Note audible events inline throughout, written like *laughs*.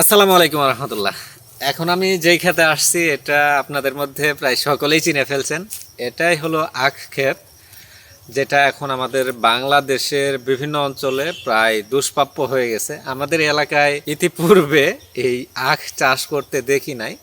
আসসালামু আলাইকুম রহমতুল্লাহ এখন আমি যেই খেতে আসছি, এটা আপনাদের মধ্যে প্রায় সকলেই চিনে ফেলছেন। এটাই হলো আখ ক্ষেত, যেটা এখন আমাদের বাংলাদেশের বিভিন্ন অঞ্চলে প্রায় দুষ্প্রাপ্য হয়ে গেছে। আমাদের এলাকায় ইতিপূর্বে এই আখ চাষ করতে দেখি নাই।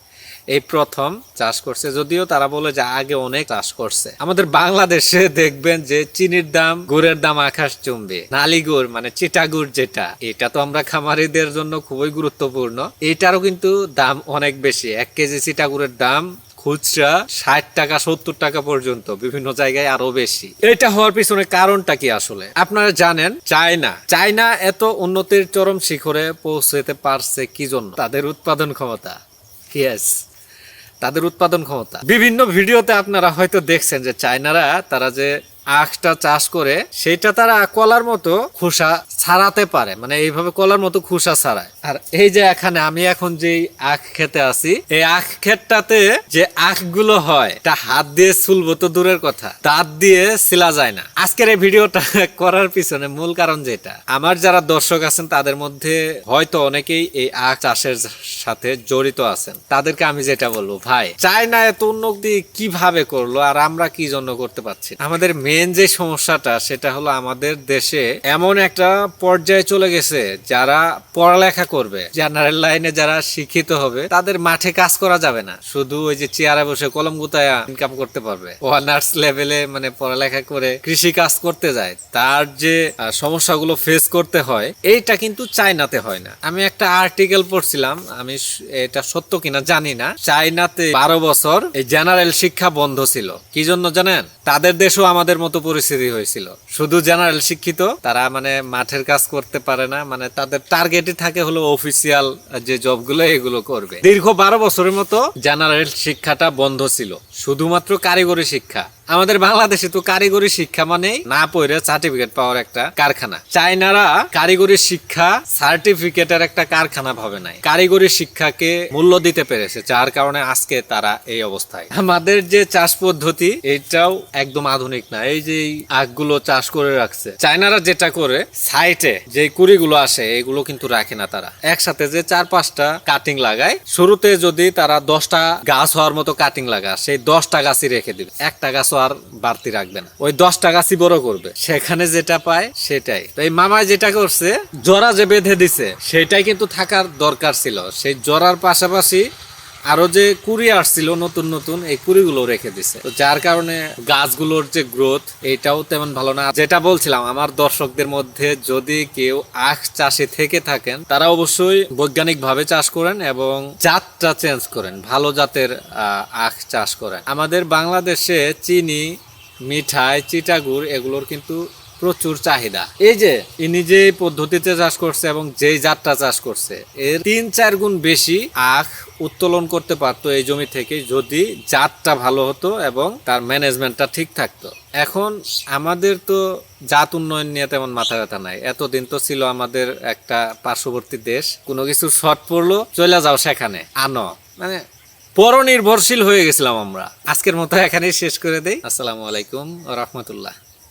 এই প্রথম চাষ করছে। যদিও তারা বলে যে আগে অনেক চাষ করছে। আমাদের বাংলাদেশে দেখবেন যে চিনির দাম, গুড়ের দাম আকাশ চুম্বে। নালি গুড় মানে চিটা গুড় যেটা, এটা তো আমরা খামারিদের জন্য খুবই গুরুত্বপূর্ণ। এটারও কিন্তু দাম অনেক বেশি। এক কেজি চিটা গুড়ের দাম খুচরা ষাট টাকা, সত্তর টাকা পর্যন্ত, বিভিন্ন জায়গায় আরও বেশি। এটা হওয়ার পিছনে কারণটা কি আসলে? আপনারা জানেন, চায়না। চায়না এত উন্নতির চরম শিখরে পৌঁছতে পারছে কি জন্য? তাদের উৎপাদন ক্ষমতা। ইয়েস তাদের উৎপাদন ক্ষমতা। বিভিন্ন ভিডিওতে আপনারা হয়তো দেখছেন যে চায়নারা তারা যে আখটা চাষ করে সেটা তারা কলার মতো খোসা ছাড়াতে পারে। মানে এইভাবে কলার মতো খোসা ছাড়ায়। আর এই যে এখানে আমি এখন যে আখ খেতে আছি এই আখ ক্ষেতটাতে যে আখগুলো হয় তা হাত দিয়ে চুলবো তো দূরের কথা, দাঁত দিয়ে ছিলা যায় না। আজকের এই ভিডিওটা *laughs* করার পিছনে মূল কারণ যেটা, আমার যারা দর্শক আছেন, তাদের মধ্যে হয়তো অনেকেই এই আখ চাষের সাথে জড়িত আছেন। তাদেরকে আমি যেটা বলব, ভাই, চায়না এত উন্নতি কীভাবে করল, আর আমরা কি জন্য করতে পারছি? আমাদের আমাদের মেন যে সমস্যাটা, সেটা হলো আমাদের দেশে এমন একটা পর্যায়ে চলে গেছে, যারা পড়ালেখা করবে জেনারেল লাইনে যারা শিক্ষিত হবে, তাদের মাঠে কাজ করা যাবে না। শুধু ওই যে চেয়ারে বসে কলম গুতায়া ইনকাম করতে পারবে। অনার্স লেভেলে মানে পড়ালেখা করে কৃষি কাজ করতে যায়, তার যে সমস্যাগুলো ফেস করতে হয়, এইটা কিন্তু চায়নাতে হয় না। আমি একটা আর্টিকেল পড়ছিলাম, আমি এটা সত্য কিনা জানি না। চায়নাতে বারো বছর এই জেনারেল শিক্ষা বন্ধ ছিল। কি জন্য জানেন? তাদের দেশও আমাদের মতো পরিস্থিতি হয়েছিল। শুধু জেনারেল শিক্ষিত, তারা মানে মাঠের কাজ করতে পারে না মানে তাদের টার্গেটই থাকে হলো অফিসিয়াল যে জবগুলো এগুলো করবে। দীর্ঘ বারো বছরের মতো জেনারেল শিক্ষাটা বন্ধ ছিল। শুধুমাত্র কারিগরি শিক্ষা। আমাদের বাংলাদেশে তো কারিগরি শিক্ষা মানে না পড়ে সার্টিফিকেট পাওয়ার একটা কারখানা। চাইনারা কারিগরি শিক্ষা সার্টিফিকেটের একটা কারখানা ভাবে নাই। কারিগরি শিক্ষাকে মূল্য দিতে পেরেছে, যার কারণে আজকে তারা এই অবস্থায়। আমাদের যে চাষ পদ্ধতি, এটাও একদম আধুনিক না, এই যে আখগুলো চাষ করে রাখছে। চাইনারা যেটা করে, সাইটে যে কুড়িগুলো আসে, এগুলো কিন্তু রাখে না তারা। একসাথে যে চার পাঁচটা কাটিং লাগায়, শুরুতে যদি তারা দশটা গাছ হওয়ার মতো কাটিং লাগা সেই দশটা গাছই রেখে দিবে। একটা গাছও আর বাড়তি রাখবে না। ওই দশটা গাছই বড় করবে। সেখানে যেটা পায় সেটাই। তো এই মামা যেটা করছে, জরা যে বেঁধে দিছে, সেটাই কিন্তু থাকার দরকার ছিল। সেই জরার পাশাপাশি আরও যে কুড়ি আসছিল নতুন নতুন, এই কুড়িগুলো রেখে দিছে। তো যার কারণে গাছগুলোর যে গ্রোথ, এটাও তেমন ভালো না। যেটা বলছিলাম, আমার দর্শকদের মধ্যে যদি কেউ আখ চাষে থেকে থাকেন, তারা অবশ্যই বৈজ্ঞানিক ভাবে চাষ করেন এবং জাতটা চেঞ্জ করেন, ভালো জাতের আখ চাষ করেন। আমাদের বাংলাদেশে চিনি, মিঠাই, চিটাগুড়, এগুলোর কিন্তু প্রচুর চাহিদা। এই যে, ইনি যে পদ্ধতিতে চাষ করছে এবং যেই জাতটা চাষ করছে, এর তিন চার গুণ বেশি আখ উত্তোলন করতে পারতো এই জমি থেকে যদি জাতটা ভালো হতো এবং তার ম্যানেজমেন্টটা ঠিক থাকতো। এখন আমাদের তো জাত উন্নয়ন নিয়ে তেমন মাথা ব্যথা নাই। এতদিন তো ছিল আমাদের একটা পার্শ্ববর্তী দেশ, কোনো কিছু শর্ট পড়ল, চলে যাও সেখানে। আনো। মানে পরনির্ভরশীল হয়ে গেছিলাম আমরা। আজকের মতো এখানেই শেষ করে দেই। আসসালামু আলাইকুম রহমতুল্লাহ।